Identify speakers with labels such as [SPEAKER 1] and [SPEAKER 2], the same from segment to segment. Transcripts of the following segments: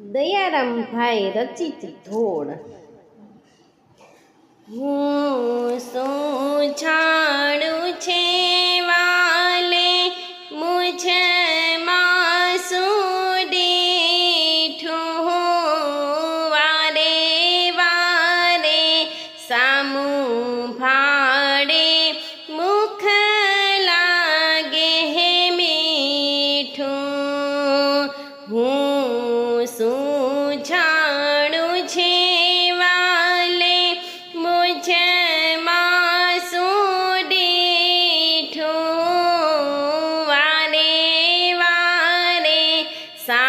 [SPEAKER 1] દયારામભાઈ રચિત ધોળ. હું શું છાણ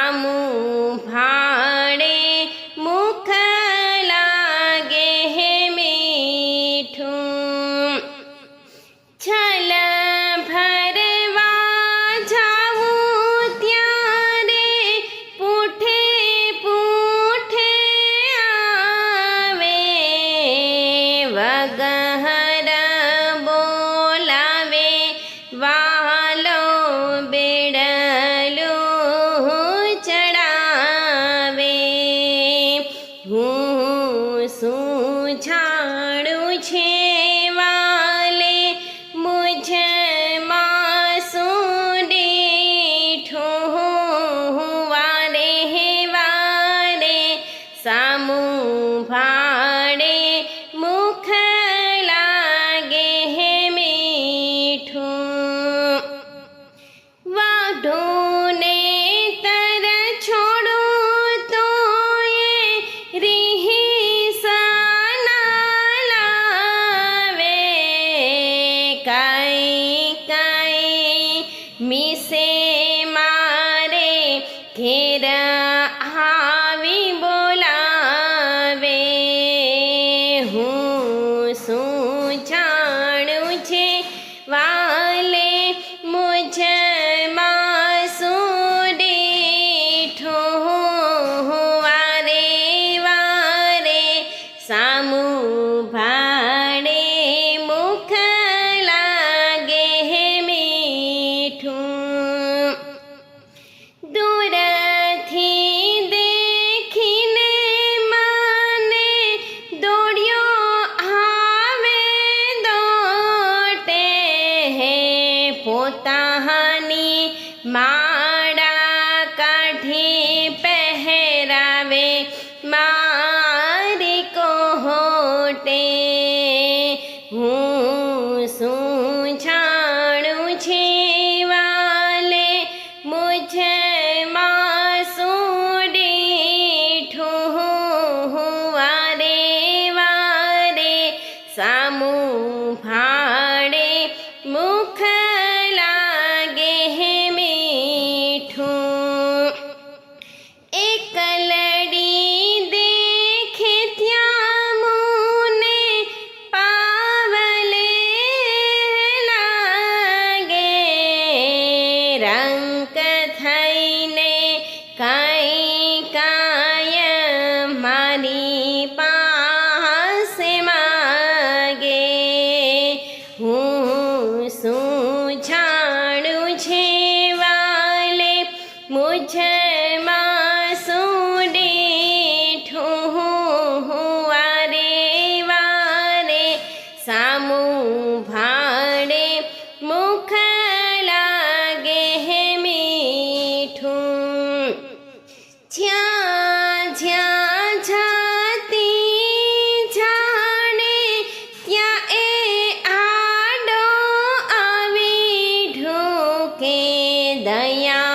[SPEAKER 1] amor. જાણું છે વિશે મારે ઘેર આવી બોલાવે હું શું માળા કાઢી પહેરાવે મારી કોહોટે હું રંક થઈને કઈ કાય મારી પાસે માગે. હું શું જાણું છે વાલે મુજમાં દયા